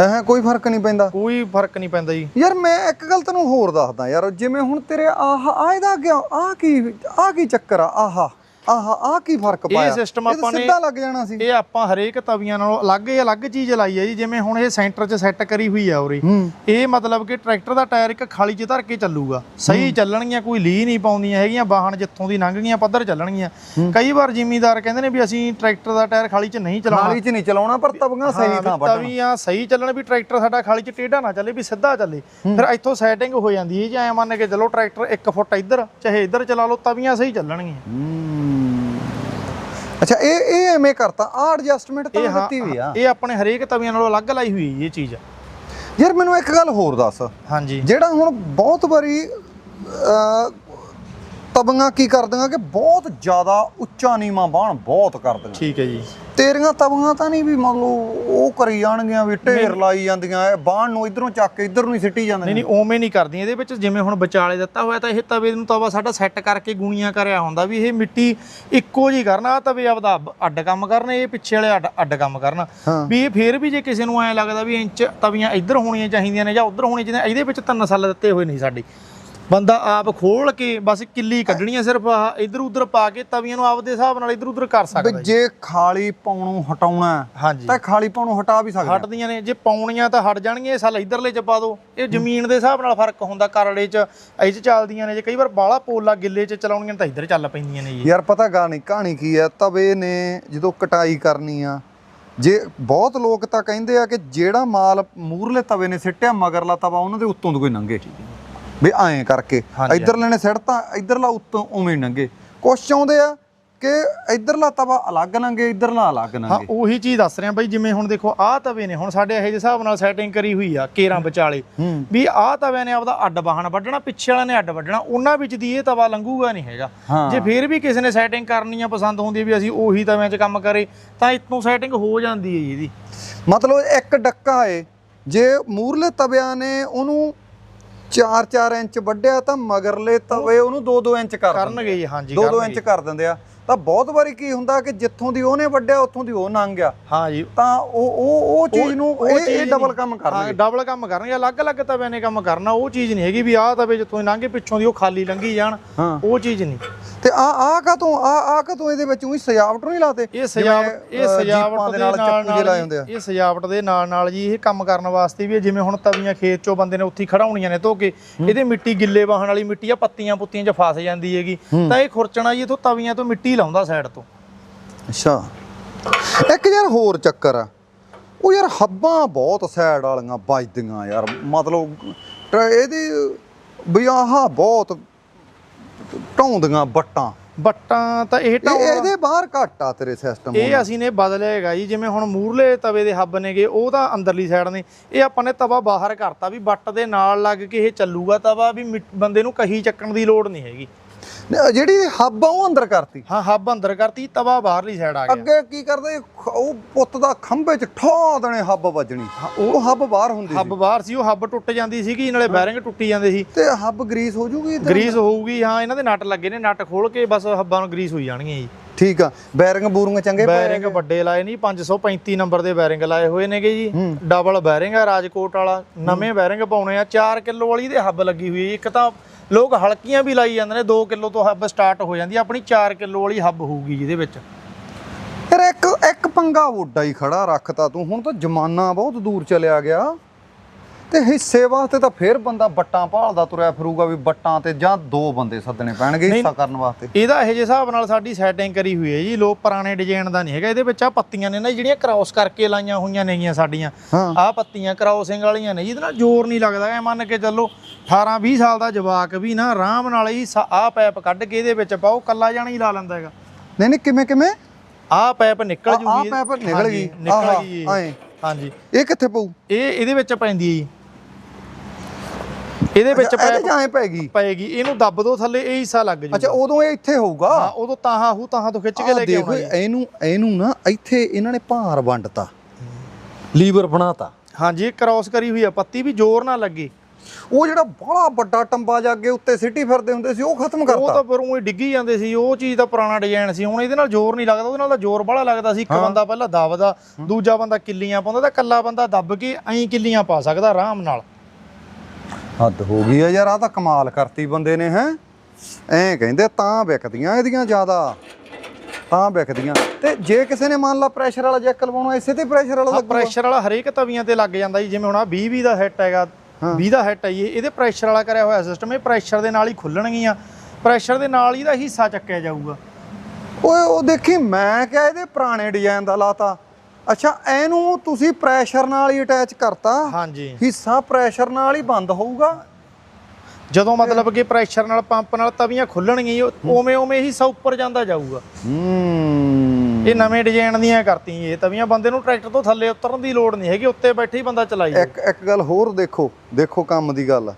ਐਹ ਕੋਈ ਫ਼ਰਕ ਨਹੀਂ ਪੈਂਦਾ। ਕੋਈ ਫ਼ਰਕ ਨਹੀਂ ਪੈਂਦਾ ਜੀ। ਯਾਰ ਮੈਂ ਇੱਕ ਗੱਲ ਤੈਨੂੰ ਹੋਰ ਦੱਸਦਾ ਯਾਰ ਜਿਵੇਂ ਹੁਣ ਤੇਰੇ ਆਹ ਆ ਇਹਦਾ ਗਿਆ ਆ ਕੀ ਆ ਕੀ ਚੱਕਰ ਆ ਆਹਾ। ਆਹਾ ਆ ਕੀ ਫ਼ਰਕ ਪਾਇਆ? system ਤਾਂ ਆਪਾਂ ਨੇ- ਸਿੱਧਾ ਲੱਗ ਜਾਣਾ ਸੀ। ਇਹ ਆਪਾਂ ਹਰੇਕ ਤਵੀਆਂ ਨਾਲੋਂ ਅਲੱਗ ਹੀ ਅਲੱਗ ਚੀਜ਼ ਲਾਈ ਹੈ ਜੀ ਜਿਵੇਂ ਹੁਣ ਇਹ ਸੈਂਟਰ 'ਚ ਸੈੱਟ ਕਰੀ ਹੋਈ ਆ ਉਰੇ। ਇਹ ਮਤਲਬ ਕਿ ਟਰੈਕਟਰ ਦਾ ਟਾਇਰ ਇੱਕ ਖਾਲੀ 'ਚ ਧਰ ਕੇ ਚੱਲੂਗਾ। ਸਹੀ ਚੱਲਣਗੀਆਂ ਕੋਈ ਲੀ ਨਹੀਂ ਪਾਉਂਦੀਆਂ ਹੈਗੀਆਂ ਵਾਹਣ ਜਿੱਥੋਂ ਦੀ ਲੰਘ ਗਈਆਂ ਪੱਧਰ ਚੱਲਣਗੀਆਂ। ਕਈ ਵਾਰ ਜ਼ਿਮੀਂਦਾਰ ਕਹਿੰਦੇ ਨੇ ਵੀ ਅਸੀਂ ਟਰੈਕਟਰ ਦਾ ਟਾਇਰ ਖਾਲੀ 'ਚ ਨਹੀਂ ਚਲਾਉਣਾ। ਖਾਲੀ ਚ ਨਹੀਂ ਚਲਾਉਣਾ ਪਰ ਤਵੀਆਂ ਸਹੀ ਵੀ ਵੱਢਣਾ। ਤਵੀਆਂ ਸਹੀ ਚੱਲਣ ਵੀ ਟਰੈਕਟਰ ਸਾਡਾ ਖਾਲੀ 'ਚ ਟੇਢਾ ਨਾ ਚੱਲੇ ਵੀ ਸਿੱਧਾ ਚੱਲੇ। ਫਿਰ ਇੱਥੋਂ ਸੈਟਿੰਗ ਹੋ ਜਾਂਦੀ ਹੈ ਜੀ ਐ ਮੰਨ ਕੇ ਚੱਲੋ ਟਰੈਕਟਰ 1 ਫੁੱਟ ਇੱਧਰ ਚਾਹੇ ਇੱਧਰ ਚਲਾ ਲਓ ਤਵੀਆਂ ਸਹੀ ਚੱਲਣਗੀਆਂ। ਅੱਛਾ ਇਹ ਇਹ ਐਵੇਂ ਕਰਤਾ। ਆ ਐਡਜਸਟਮੈਂਟ ਤਾਂ ਦਿੱਤੀ ਵੀ ਆ। ਇਹ ਆਪਣੇ ਹਰੇਕ ਤਵੀਆਂ ਨਾਲੋਂ ਅਲੱਗ ਲਾਈ ਹੋਈ ਇਹ ਚੀਜ਼। ਯਾਰ ਮੈਨੂੰ ਇੱਕ ਗੱਲ ਹੋਰ ਦੱਸ। ਹਾਂਜੀ। ਜਿਹੜਾ ਹੁਣ ਬਹੁਤ ਵਾਰੀ ਤਵੀਆਂ ਕੀ ਕਰਦੀਆਂ ਕਿ ਬਹੁਤ ਜ਼ਿਆਦਾ ਉੱਚਾ ਨੀਵਾਂ ਬਾਣ ਬਹੁਤ ਕਰਦੀਆਂ। ਠੀਕ ਹੈ ਜੀ। ਤੇਰੀਆਂ ਤਵੀਆਂ ਤਾਂ ਨਹੀਂ ਵੀ ਮੰਨ ਲਓ ਉਹ ਕਰੀ ਜਾਣਗੀਆਂ ਵੀ ਢੇਰ ਲਾਈ ਜਾਂਦੀਆਂ ਇਹ ਬਾਣ ਨੂੰ ਇਧਰੋਂ ਚੱਕ ਕੇ ਇਧਰ ਨੂੰ ਹੀ ਸਿੱਟੀ ਨਹੀਂ ਜਾਂਦੀਆਂ। ਨਹੀਂ ਉਵੇਂ ਨਹੀਂ ਕਰਦੀਆਂ। ਇਹਦੇ ਵਿੱਚ ਜਿਵੇਂ ਹੁਣ ਵਿਚਾਲੇ ਦਿੱਤਾ ਹੋਇਆ ਤਾਂ ਇਹ ਤਵੇ ਨੂੰ ਤਵਾ ਸਾਡਾ ਸੈੱਟ ਕਰਕੇ ਗੁਣੀਆਂ ਕਰਿਆ ਹੁੰਦਾ ਵੀ ਇਹ ਮਿੱਟੀ ਇੱਕੋ ਜੀ ਕਰਨਾ ਆਹ ਤਵੇ ਆਪਦਾ ਅੱਡ ਕੰਮ ਕਰਨਾ ਇਹ ਪਿੱਛੇ ਵਾਲੇ ਅੱਡ ਕੰਮ ਕਰਨਾ। ਵੀ ਇਹ ਫੇਰ ਵੀ ਜੇ ਕਿਸੇ ਨੂੰ ਐ ਲੱਗਦਾ ਵੀ ਇੰਚ ਤਵੀਆਂ ਇੱਧਰ ਹੋਣੀਆਂ ਚਾਹੀਦੀਆਂ ਨੇ ਜਾਂ ਉੱਧਰ ਹੋਣੀਆਂ ਚਾਹੀਦੀਆਂ ਇਹਦੇ ਵਿੱਚ ਤਿੰਨ ਸਾਲ ਦਿੱਤੇ ਹੋਏ ਨਹੀਂ ਸਾਡੇ। ਬੰਦਾ ਆਪ ਖੋਲ ਕੇ ਬਸ ਕਿੱਲੀ ਕੱਢਣੀ ਸਿਰਫ ਆਹ ਇੱਧਰ ਉੱਧਰ ਪਾ ਕੇ ਤਵੀਆਂ ਨੂੰ ਆਪਦੇ ਹਿਸਾਬ ਨਾਲ ਇੱਧਰ ਉੱਧਰ ਕਰ ਵੀ ਸਕਦਾ ਜੀ। ਜੇ ਖਾਲੀ ਪਾਉਣੋਂ ਹਟਾਉਣਾ ਹੈ, ਹਾਂਜੀ। ਤਾਂ ਖਾਲੀ ਪਾਉਣੋਂ ਹਟਾ ਵੀ ਸਕਦੇ ਹਟਦੀਆਂ ਨੇ ਜੇ ਪਾਉਣੀਆਂ ਤਾਂ ਹਟ ਜਾਣਗੀਆਂ ਇਹ ਸਾਲ ਇਧਰਲੇ ਚ ਪਾ ਦਿਓ ਇਹ ਜ਼ਮੀਨ ਦੇ ਹਿਸਾਬ ਨਾਲ ਫ਼ਰਕ ਹੁੰਦਾ ਕਰੜੇ ਚ ਇਹ ਚ ਚੱਲਦੀਆਂ ਨੇ ਜੇ ਕਈ ਵਾਰ ਬਾਲਾ ਪੋਲਾ ਗਿੱਲੇ ਚ ਚਲਾਉਣੀਆਂ ਤਾਂ ਇੱਧਰ ਚੱਲ ਪੈਂਦੀਆਂ ਨੇ ਜੀ। ਯਾਰ ਪਤਾ ਗਾਣੀ ਕਹਾਣੀ ਕੀ ਹੈ ਤਵੇ ਨੇ ਜਦੋਂ ਕਟਾਈ ਕਰਨੀ ਆ ਜੇ ਬਹੁਤ ਲੋਕ ਤਾਂ ਕਹਿੰਦੇ ਆ ਕਿ ਜਿਹੜਾ ਮਾਲ ਮੂਰਲੇ ਤਵੇ ਨੇ ਸਿੱਟਿਆ ਮਗਰਲਾ ਤਵਾ ਉਹਨਾਂ ਦੇ ਉੱਤੋਂ ਦੀ ਕੋਈ ਨੰਗੇ। ਵੀ ਐਂ ਕਰਕੇ। ਇਧਰਲੇ ਨੇ ਸਿੱਟਤਾ ਇਧਰਲਾ ਉੱਤੋਂ ਉਵੇਂ ਹੀ ਨੰਗੇ। ਕੁਛ ਚਾਹੁੰਦੇ ਆ ਕਿ ਇਧਰਲਾ ਤਵਾ ਅਲੱਗ ਨੰਗੇ ਇਧਰਲਾ ਅਲੱਗ ਹਾਂ ਨੰਗੇ। ਉਹੀ ਚੀਜ਼ ਦੱਸ ਰਿਹਾ ਬਾਈ ਜਿਵੇਂ ਹੁਣ ਦੇਖੋ ਆਹ ਤਵੇ ਨੇ ਹੁਣ ਸਾਡੇ ਇਹੋ ਜਿਹੇ ਹਿਸਾਬ ਨਾਲ ਸੈਟਿੰਗ ਕਰੀ ਹੋਈ ਆ ਕੇਰਾਂ ਵਿਚਾਲੇ। ਹੂੰ। ਵੀ ਆਹ ਤਵੇ ਨੇ ਆਪਦਾ ਅੱਡ ਬਾਹਣ ਵੱਢਣਾ ਪਿੱਛੇ ਵਾਲਿਆਂ ਨੇ ਅੱਡ ਵੱਢਣਾ ਉਹਨਾਂ ਵਿੱਚ ਦੀ ਇਹ ਤਵਾ ਲੰਘੂਗਾ ਨਹੀਂ ਹੈਗਾ। ਹਾਂ। ਜੇ ਫੇਰ ਵੀ ਕਿਸੇ ਨੇ ਸੈਟਿੰਗ ਕਰਨੀ ਆ ਪਸੰਦ ਹੁੰਦੀ ਵੀ ਅਸੀਂ ਉਹੀ ਤਵਿਆਂ 'ਚ ਕੰਮ ਕਰੇ ਤਾਂ ਇਤੋਂ ਸੈਟਿੰਗ ਹੋ ਜਾਂਦੀ ਹੈ ਜੀ ਇਹਦੀ। ਮਤਲਬ ਇੱਕ ਡੱਕਾ ਏ ਜੇ ਮੂਰਲੇ ਤਵਿਆਂ ਨੇ ਉਹਨੂੰ 4-4 ਇੰਚ ਵੱਢਿਆ ਤਾਂ ਮਗਰਲੇ ਤਵੇ ਉਹਨੂੰ 2-2 ਇੰਚ ਕਰ ਦਿੰਦੇ ਕਰਨਗੇ ਜੀ ਹਾਂਜੀ 2-2 ਕਰਨਗੇ। ਇੰਚ ਕਰ ਦਿੰਦੇ ਆ। ਤਾਂ ਬਹੁਤ ਵਾਰੀ ਕੀ ਹੁੰਦਾ ਕਿ ਜਿੱਥੋਂ ਦੀ ਉਹਨੇ ਵੱਢਿਆ ਉੱਥੋਂ ਦੀ ਉਹ ਨੰਗ ਗਿਆ। ਹਾਂ ਜੀ। ਤਾਂ ਉਹ ਉਹ ਉਹ ਚੀਜ਼ ਨੂੰ ਇਹ ਇਹ ਡਬਲ। ਕੰਮ ਹਾਂ ਕਰਨਗੇ ਡਬਲ ਕੰਮ ਕਰਨਗੇ। ਅਲੱਗ-ਅਲੱਗ ਤਵਿਆਂ ਨੇ ਕੰਮ ਕਰਨਾ। ਉਹ ਚੀਜ਼ ਨਹੀਂ ਹੈਗੀ ਵੀ ਆਹ ਤਵੇ ਜਿੱਥੋਂ ਲੰਘੇ ਪਿੱਛੋਂ ਦੀ ਉਹ ਖਾਲੀ ਲੰਘੀ ਜਾਣ। ਉਹ ਚੀਜ਼ ਨਹੀਂ। ਤੇ ਆ ਆ ਕਾ ਤੋਂ ਆ ਆ ਕਾ ਤੋਂ ਇਹਦੇ ਵਿੱਚ ਉਹੀ ਸਜਾਵਟ ਨਹੀਂ ਲਾਤੇ? ਇਹ ਸਜਾਵਟ ਇਹ ਸਜਾਵਟ ਦੇ ਨਾਲ ਚੱਪੂ ਜਿਹੇ ਲਾਏ ਹੁੰਦੇ ਆ। ਇਹ ਸਜਾਵਟ ਦੇ ਨਾਲ ਨਾਲ ਜੀ ਇਹ ਕੰਮ ਕਰਨ ਵਾਸਤੇ ਵੀ ਜਿਵੇਂ ਹੁਣ ਤਵੀਆਂ ਖੇਤ ਚੋਂ ਬੰਦੇ ਨੇ ਉੱਥੇ ਖੜਾਉਣੀਆਂ ਨੇ ਧੋ ਕੇ ਇਹਦੇ ਮਿੱਟੀ ਗਿੱਲੇ ਵਾਹਣ ਵਾਲੀ ਮਿੱਟੀ ਆ ਪੱਤੀਆਂ ਪੁੱਤੀਆਂ 'ਚ ਫਸ ਜਾਂਦੀ ਹੈਗੀ। ਤਾਂ ਇਹ ਖੁਰਚਣਾ ਜੀ ਇਥੋਂ ਤਵੀਆਂ ਤੋਂ ਮਿੱਟੀ ਲਾਉਂਦਾ ਸਾਈਡ ਤੋਂ। ਅੱਛਾ। ਇੱਕ ਯਾਰ ਹੋਰ ਚੱਕਰ ਆ। ਉਹ ਯਾਰ ਹੱਬਾਂ ਬਹੁਤ ਸਾਈਡ ਵਾਲੀਆਂ ਵੱਜਦੀਆਂ ਯਾਰ। ਮਤਲਬ ਇਹਦੀ ਵੀ ਆਹ ਬਹੁਤ ਢਾਉਂਦੀਆਂ ਬੱਟਾਂ। ਬੱਟਾਂ ਤਾਂ ਇਹ ਢਾਉਣਾ ਇਹਦੇ ਬਾਹਰ ਘੱਟ ਆ ਤੇਰੇ ਸਿਸਟਮ ਇਹ ਅਸੀਂ ਨੇ ਬਦਲਿਆ ਹੈਗਾ ਜੀ ਜਿਵੇਂ ਹੁਣ ਮੂਰਲੇ ਤਵੇ ਦੇ ਹੱਬ ਨੇਗੇ ਉਹ ਤਾਂ ਅੰਦਰਲੀ ਸਾਈਡ ਨੇ। ਇਹ ਆਪਾਂ ਨੇ ਤਵਾ ਬਾਹਰ ਕਰਤਾ ਵੀ ਬੱਟ ਦੇ ਨਾਲ ਲੱਗ ਕੇ ਇਹ ਚੱਲੂਗਾ ਤਵਾ ਵੀ ਬੰਦੇ ਨੂੰ ਕਹੀ ਚੱਕਣ ਦੀ ਲੋੜ ਨਹੀਂ ਹੈਗੀ। ਜਿਹੜੀ ਹੱਬ ਆ ਉਹ ਅੰਦਰ ਕਰਤੀ। ਹਾਂ ਹੱਬ ਅੰਦਰ ਕਰਤੀ ਤਵਾ ਬਾਹਰਲੀ ਸਾਈਡ ਆ ਗਿਆ। ਅੱਗੇ ਕੀ ਕਰਦੇ ਉਹ ਪੁੱਤ ਦਾ ਖੰਭੇ 'ਚ ਠਾ ਦੇਣੇ ਹੱਬ ਵੱਜਣੀ। ਉਹ ਹੱਬ ਬਾਹਰ ਹੁੰਦੀ ਹੱਬ ਬਾਹਰ ਸੀ ਉਹ ਹੱਬ ਟੁੱਟ ਜਾਂਦੀ ਸੀਗੀ ਨਾਲੇ ਬੈਰਿੰਗ ਟੁੱਟੀ ਜਾਂਦੇ ਸੀ। ਤੇ ਹੱਬ ਗਰੀਸ ਹੋ ਜੂਗੀ? ਗਰੀਸ ਹੋਊਗੀ ਹਾਂ ਇਹਨਾਂ ਦੇ ਨਟ ਲੱਗੇ ਨੇ ਨਟ ਖੋਲ ਕੇ ਬਸ ਹੱਬਾਂ ਨੂੰ ਗਰੀਸ ਹੋਈ ਜਾਣਗੀਆਂ ਜੀ। ਠੀਕ ਆ ਬੈਰਿੰਗ ਬੂਰਿੰਗ ਚੰਗੇ ਬੈਰਿੰਗ ਵੱਡੇ ਲਾਏ ਨਹੀਂ 535 ਨੰਬਰ ਦੇ ਬੈਰਿੰਗ ਲਾਏ ਹੋਏ ਨੇਗੇ ਜੀ। ਡਬਲ ਬੈਰਿੰਗ ਆ ਰਾਜਕੋਟ ਵਾਲਾ। ਨਵੇਂ ਬੈਰਿੰਗ ਪਾਉਣੇ ਆ 4 ਕਿਲੋ ਵਾਲੀ ਦੇ ਹੱਬ ਲੱਗੀ ਹੋਈ ਇੱਕ ਤਾਂ ਲੋਕ ਹਲਕੀਆਂ ਵੀ ਲਾਈ ਜਾਂਦੇ ਨੇ 2 ਕਿਲੋ ਤੋਂ ਹੱਬ ਸਟਾਰਟ ਹੋ ਜਾਂਦੀ ਆ, ਆਪਣੀ 4 ਕਿਲੋ ਵਾਲੀ ਹੱਬ ਹੋਊਗੀ ਜਿਹਦੇ ਵਿੱਚ। ਫਿਰ ਇੱਕ ਇੱਕ ਪੰਗਾ ਵੋਡਾ ਹੀ ਖੜਾ ਰੱਖਤਾ ਤੂੰ, ਹੁਣ ਤਾਂ ਜ਼ਮਾਨਾ ਬਹੁਤ ਦੂਰ ਚਲਿਆ ਗਿਆ। ਤੇ ਹਿੱਸੇ ਵਾਸਤੇ ਤਾਂ ਫੇਰ ਬੰਦਾ ਬੱਟਾਂ ਭਾਲਦਾ ਤੁਰਿਆ ਫਿਰੂਗਾ ਵੀ ਬੱਟਾਂ ਤੇ ਜਾਂ ਦੋ ਬੰਦੇ ਸੱਦਣੇ ਪੈਣਗੇ ਹਿੱਸਾ ਕਰਨ ਵਾਸਤੇ। ਇਹਦਾ ਇਹੋ ਜਿਹੇ ਹਿਸਾਬ ਨਾਲ ਸਾਡੀ ਸੈਟਿੰਗ ਕਰੀ ਹੋਈ ਹੈ ਜੀ। ਲੋਕ ਪੁਰਾਣੇ ਡਿਜ਼ਾਈਨ ਦਾ ਨਹੀਂ ਹੈਗਾ। ਇਹਦੇ ਵਿੱਚ ਆ ਪੱਤੀਆਂ ਨੇ ਨਾ ਜਿਹੜੀਆਂ ਕ੍ਰਾਸ ਕਰਕੇ ਲਾਈਆਂ ਹੋਈਆਂ ਨੇਗੀਆਂ ਸਾਡੀਆਂ। ਆਹ ਪੱਤੀਆਂ ਕ੍ਰਾਸਿੰਗ ਵਾਲੀਆਂ ਨੇ ਜਿਹਦੇ ਨਾਲ ਜ਼ੋਰ ਨਹੀਂ ਲੱਗਦਾ। ਐ ਮੰਨ ਕੇ ਚੱਲੋ 18 20 ਸਾਲ ਦਾ ਜਵਾਕ ਵੀ ਨਾ ਆਰਾਮ ਨਾਲ ਹੀ ਆਹ ਪੈਪ ਕੱਢ ਕੇ ਇਹਦੇ ਵਿੱਚ ਪਾਓ ਕੱਲਾ ਜਾਣਾ ਹੀ ਲਾ ਲੈਂਦਾ ਹੈਗਾ। ਨਹੀਂ ਨਹੀਂ ਕਿਵੇਂ ਕਿਵੇਂ? ਆਹ ਪੈਪ ਨਿਕਲ ਆਹ ਜੂਗੀ। ਪੈਪ ਨਿਕਲ ਗਈ। ਨਿਕਲ ਗਈ। ਹਾਂਜੀ। ਇਹ ਕਿੱਥੇ ਪਊ? ਇਹ ਇਹਦੇ ਵਿੱਚ ਪੈਂਦੀ ਹੈ ਜੀ। ਇਹਦੇ ਵਿੱਚ ਪੈਪ ਜਾਂ ਐਂ ਪੈਗੀ ਪਏਗੀ। ਇਹਨੂੰ ਦੱਬ ਦੋ ਥੱਲੇ ਇਹ ਹਿੱਸਾ ਲੱਗ ਜੂਗਾ। ਅੱਛਾ ਉਦੋਂ ਇਹ ਇੱਥੇ ਹੋਊਗਾ? ਹਾਂ ਉਦੋਂ ਤਾਹਾਂ ਹੂ ਤਾਹਾਂ ਤੋਂ ਖਿੱਚ ਕੇ ਲੈ ਕੇ ਦੇਖੋ ਆਉਣਾ ਜੀ। ਇਹਨੂੰ ਇਹਨੂੰ ਨਾ ਇੱਥੇ ਇਹਨਾਂ ਨੇ ਭਾਰ ਵੰਡਤਾ। ਲੀਵਰ ਬਣਾਤਾ। ਹਾਂਜੀ ਕ੍ਰਾਸ ਕਰੀ ਹੋਈ ਆ ਪੱਤੀ ਵੀ ਜ਼ੋਰ ਨਾ ਲੱਗੇ। ਉਹ ਜਿਹੜਾ ਬੜਾ ਵੱਡਾ ਟੰਬਾ ਜਾ ਅੱਗੇ ਉੱਤੇ ਸਿੱਟੀ ਫਿਰਦੇ ਹੁੰਦੇ ਸੀ ਉਹ ਖਤਮ ਉਹ ਕਰਤਾ। ਤਾਂ ਫਿਰ ਉਹ ਡਿੱਗੀ ਜਾਂਦੇ ਸੀ ਉਹ ਚੀਜ਼ ਦਾ ਪੁਰਾਣਾ ਡਿਜ਼ਾਈਨ ਸੀ। ਹੁਣ ਇਹਦੇ ਨਾਲ ਜ਼ੋਰ ਨਹੀਂ ਲੱਗਦਾ ਉਹਦੇ ਨਾਲ ਤਾਂ ਜ਼ੋਰ ਬੜਾ ਲੱਗਦਾ ਸੀ। ਇੱਕ ਬੰਦਾ ਪਹਿਲਾਂ ਦਬਦਾ ਦੂਜਾ ਬੰਦਾ ਕਿੱਲੀਆਂ ਪਾਉਂਦਾ ਤਾਂ ਇਕੱਲਾ ਬੰਦਾ ਦੱਬ ਕੇ ਐਂ ਕਿੱਲੀਆਂ ਪਾ ਸਕਦਾ ਆਰਾਮ ਨਾਲ। ਹੱਦ ਹੋ ਗਈ ਆ ਯਾਰ ਆ ਤਾਂ ਕਮਾਲ ਕਰਤੀ ਬੰਦੇ ਨੇ ਹੈ? ਐਂ ਕਹਿੰਦੇ ਤਾਂ ਵਿਕਦੀਆਂ ਇਹਦੀਆਂ ਜ਼ਿਆਦਾ ਤਾਂ ਵਿਕਦੀਆਂ। ਤੇ ਜੇ ਕਿਸੇ ਨੇ ਮੰਨ ਲਾ ਪ੍ਰੈਸ਼ਰ ਵਾਲਾ ਜੈਕ ਲਵਾਉਣਾ ਇਸੇ ਤੇ ਪ੍ਰੈਸ਼ਰ ਵਾਲਾ ਲੱਗੂਗਾ। ਪ੍ਰੈਸ਼ਰ ਵਾਲਾ ਹਰੇਕ ਤਵੀਆਂ ਤੇ ਲੱਗ ਜਾਂਦਾ ਜੀ ਜਿਵੇਂ ਹੁਣ ਆ 20 20 ਦਾ ਹਿੱਟ ਹੈਗਾ 20 ਦਾ ਹਿੱਟ ਹੈ ਜੀ ਇਹ- ਇਹਦੇ ਪ੍ਰੈਸ਼ਰ ਵਾਲਾ ਕਰਿਆ ਹੋਇਆ ਸਿਸਟਮ ਇਹ ਪ੍ਰੈਸ਼ਰ ਦੇ ਨਾਲ ਹੀ ਖੁੱਲਣਗੀਆਂ। ਪ੍ਰੈਸ਼ਰ ਦੇ ਨਾਲ ਹੀ ਇਹਦਾ ਹਿੱਸਾ ਚੱਕਿਆ ਜਾਊਗਾ। ਓਏ ਉਹ ਦੇਖੀ ਮੈਂ ਕਿਹਾ ਇਹਦੇ ਪੁਰਾਣੇ ਡਿਜ਼ਾਈਨ ਦਾ ਲਾਤਾ। ਅੱਛਾ ਇਹਨੂੰ ਤੁਸੀਂ ਪ੍ਰੈਸ਼ਰ ਨਾਲ ਹੀ ਅਟੈਚ ਕਰਤਾ। ਹਾਂਜੀ। ਹਿੱਸਾ ਪ੍ਰੈਸ਼ਰ ਨਾਲ ਹੀ ਬੰਦ ਹੋਊਗਾ। ਜਦੋਂ ਮਤਲਬ ਕਿ ਪ੍ਰੈਸ਼ਰ ਨਾਲ ਪੰਪ ਨਾਲ ਤਵੀਆਂ ਖੁੱਲਣਗੀਆਂ ਉਵੇਂ ਉਵੇਂ ਹਿੱਸਾ ਉੱਪਰ ਜਾਂਦਾ ਜਾਊਗਾ। ਹੂੰ। ਇਹ ਨਵੇਂ ਡਿਜ਼ਾਈਨ ਦੀਆਂ ਕਰਤੀ ਇਹ ਤਵੀਆਂ ਬੰਦੇ ਨੂੰ ਟਰੈਕਟਰ ਤੋਂ ਥੱਲੇ ਉਤਰਨ ਦੀ ਲੋੜ ਨਹੀਂ ਹੈਗੀ ਉੱਤੇ ਬੈਠੇ ਹੀ ਬੰਦਾ ਚਲਾਈ। ਇੱਕ ਇੱਕ ਗੱਲ ਹੋਰ ਦੇਖੋ ਦੇਖੋ ਕੰਮ ਦੀ ਗੱਲ।